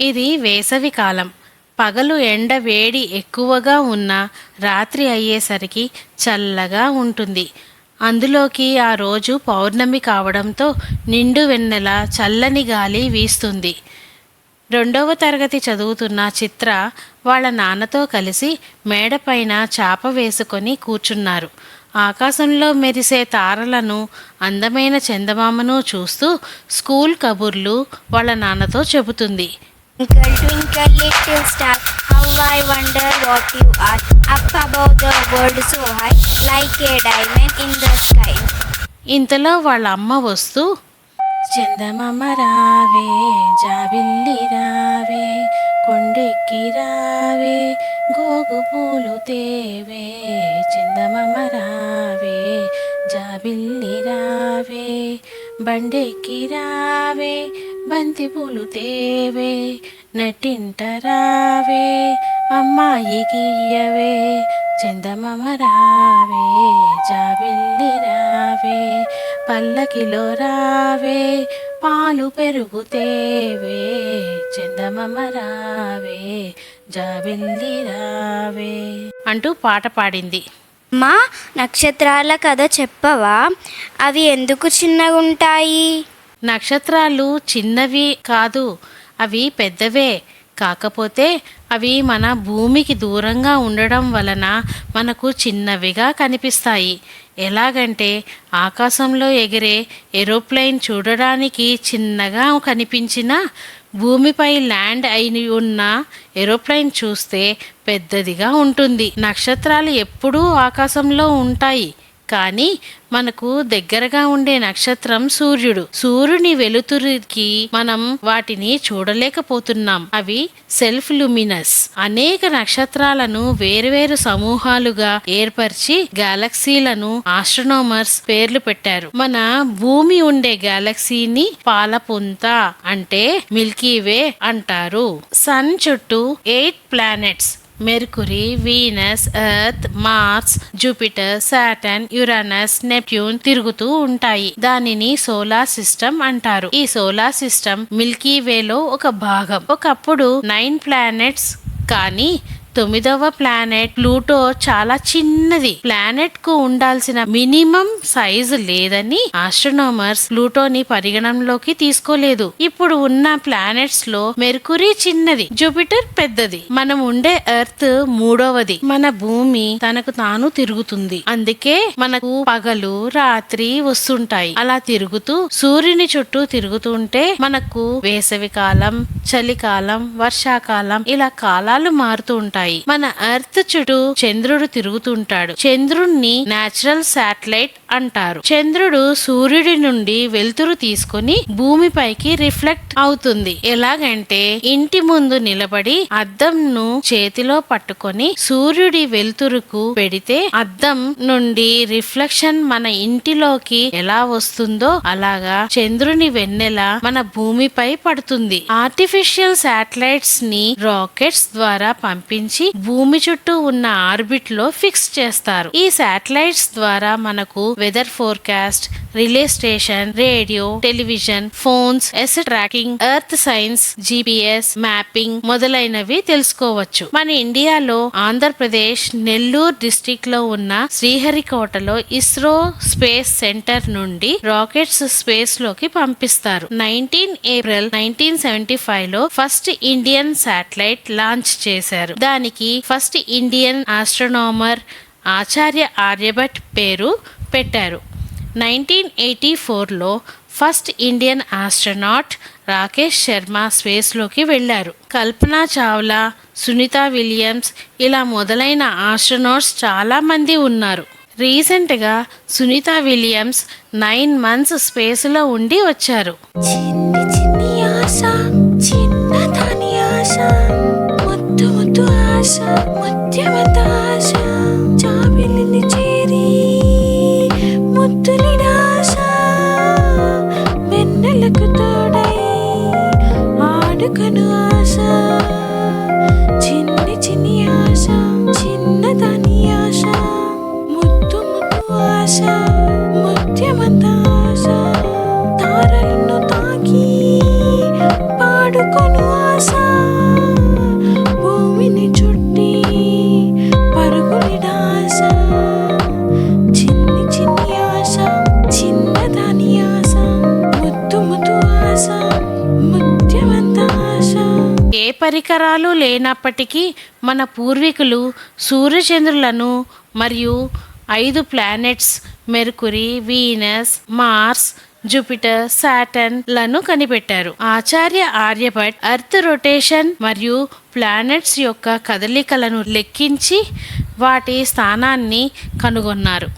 ఇది వేసవి కాలం. పగలు ఎండ వేడి ఎక్కువగా ఉన్న రాత్రి అయ్యేసరికి చల్లగా ఉంటుంది. అందులోకి ఆ రోజు పౌర్ణమి కావడంతో నిండు వెన్నెల చల్లని గాలి వీస్తుంది. రెండవ తరగతి చదువుతున్న చిత్ర వాళ్ళ నాన్నతో కలిసి మేడపైన చాప వేసుకొని కూర్చున్నారు. ఆకాశంలో మెరిసే తారలను అందమైన చందమామను చూస్తూ స్కూల్ కబుర్లు వాళ్ళ నాన్నతో చెబుతుంది. Twinkle, twinkle, little star, how I wonder what you are. Up above the world so high, like a diamond in the sky. ఇంతలో వాళ్ళ అమ్మ వస్తూ చందమామ రావే జాబిల్లి రావే కొండెక్కి రావే గోగు పూలు తేవే చందమామ రావే జాబిల్లి రావే బండెక్కి రావే బంతి పూలు తేవే నటింట రావే అమ్మాయి ఇయ్యవే చందమామ రావే జాబిల్లి రావే పల్లకిలో రావే పాలు పెరుగుతేవే చందమామ రావే జాబిల్లి రావే అంటూ పాట పాడింది. మా నక్షత్రాల కథ చెప్పవా? అవి ఎందుకు చిన్నగా ఉంటాయి నక్షత్రాలు చిన్నవి కాదు అవి పెద్దవే. కాకపోతే అవి మన భూమికి దూరంగా ఉండడం వలన మనకు చిన్నవిగా కనిపిస్తాయి. ఎలాగంటే ఆకాశంలో ఎగిరే ఏరోప్లేన్ చూడడానికి చిన్నగా కనిపించినా భూమిపై ల్యాండ్ అయి ఉన్న ఏరోప్లేన్ చూస్తే పెద్దదిగా ఉంటుంది. నక్షత్రాలు ఎప్పుడూ ఆకాశంలో ఉంటాయి. కానీ మనకు దగ్గరగా ఉండే నక్షత్రం సూర్యుడు. సూర్యుని వెలుతురికి మనం వాటిని చూడలేకపోతున్నాం. అవి సెల్ఫ్ లుమినస్ అనేక నక్షత్రాలను వేరువేరు సమూహాలుగా ఏర్పరిచి గ్యాలక్సీలను ఆస్ట్రోనోమర్స్ పేర్లు పెట్టారు. మన భూమి ఉండే గ్యాలక్సీని పాలపుంత అంటే మిల్కీవే అంటారు. సన్ చుట్టూ eight planets. Mercury Venus Earth Mars Jupiter Saturn Uranus Neptune తిరుగుతూ ఉంటాయి. దానిని సోలార్ సిస్టమ్ అంటారు. ఈ సోలార్ సిస్టమ్ మిల్కీ వేలో ఒక భాగం. ఒకప్పుడు నైన్ ప్లానెట్స్ కానీ తొమ్మిదవ ప్లానెట్ ప్లూటో చాలా చిన్నది. ప్లానెట్కు ఉండాల్సిన మినిమం సైజు లేదని ఆస్ట్రోనామర్స్ ప్లూటోని పరిగణనలోకి తీసుకోలేదు. ఇప్పుడు ఉన్న ప్లానెట్స్లో మెర్కురీ చిన్నది జూపిటర్ పెద్దది. మనం ఉండే ఎర్త్ మూడవది. మన భూమి తనకు తాను తిరుగుతుంది. అందుకే మనకు పగలు రాత్రి వస్తుంటాయి. అలా తిరుగుతూ సూర్యుని చుట్టూ తిరుగుతుంటే మనకు వేసవి కాలం చలికాలం వర్షాకాలం ఇలా కాలాలు మారుతూ ఉంటాయి. మన ఎర్త్ చుట్టూ చంద్రుడు తిరుగుతుంటాడు చంద్రుణ్ణి నేచురల్ శాటిలైట్ అంటారు. చంద్రుడు సూర్యుడి నుండి వెలుతురు తీసుకుని భూమిపైకి రిఫ్లెక్ట్ అవుతుంది. ఎలాగంటే ఇంటి ముందు నిలబడి అద్దంను చేతిలో పట్టుకొని సూర్యుడి వెలుతురుకు పెడితే అద్దం నుండి రిఫ్లెక్షన్ మన ఇంటిలోకి ఎలా వస్తుందో అలాగా చంద్రుని వెన్నెల మన భూమిపై పడుతుంది. ఆర్టిఫిషియల్ శాటిలైట్స్ని రాకెట్స్ ద్వారా పంపించి భూమి చుట్టూ ఉన్న ఆర్బిట్లో ఫిక్స్ చేస్తారు. ఈ శాటిలైట్స్ ద్వారా మనకు weather forecast relay station radio television phones yes tracking earth science GPS mapping మొదలైనవి తెలుసుకోవచ్చు. మన ఇండియాలో ఆంధ్రప్రదేశ్ నెల్లూరు డిస్టిక్లో ఉన్న శ్రీహరికోటలో ఇస్రో స్పేస్ సెంటర్ నుండి రాకెట్స్ స్పేస్లోకి పంపిస్తారు. నైన్టీన్ ఏప్రిల్ నైన్టీన్ సెవెంటీ ఫైవ్లో ఫస్ట్ ఇండియన్ శాటిలైట్ లాంచ్ చేశారు. దానికి first Indian astronomer Acharya Aryabhata పేరు పెట్టారు. నైన్టీన్ ఎయిటీ ఫోర్లో first Indian astronaut Rakesh Sharma స్పేస్లోకి వెళ్ళారు. కల్పనా చావ్లా సునీత విలియమ్స్ ఇలా మొదలైన ఆస్ట్రనాట్స్ చాలామంది ఉన్నారు. రీసెంట్గా సునీత విలియమ్స్ నైన్ మంత్స్ స్పేస్లో ఉండి వచ్చారు. చిన్ని చిన్ని ఆశ చిన్నదాని ఆశ ముద్దు ముద్దు ఆశ ఆడుకను ఆశ చిన్ని చిన్ని ఆశ చిన్నదాని ఆశ ముద్దు ముద్దు ఆశ పరికరాలు లేనప్పటికీ మన పూర్వీకులు సూర్యచంద్రులను మరియు ఐదు planets Mercury Venus Mars Jupiter సాటర్న్లను కనిపెట్టారు. ఆచార్య ఆర్యభట్ అర్త్ రొటేషన్ మరియు ప్లానెట్స్ యొక్క కదలికలను లెక్కించి వాటి స్థానాన్ని కనుగొన్నారు.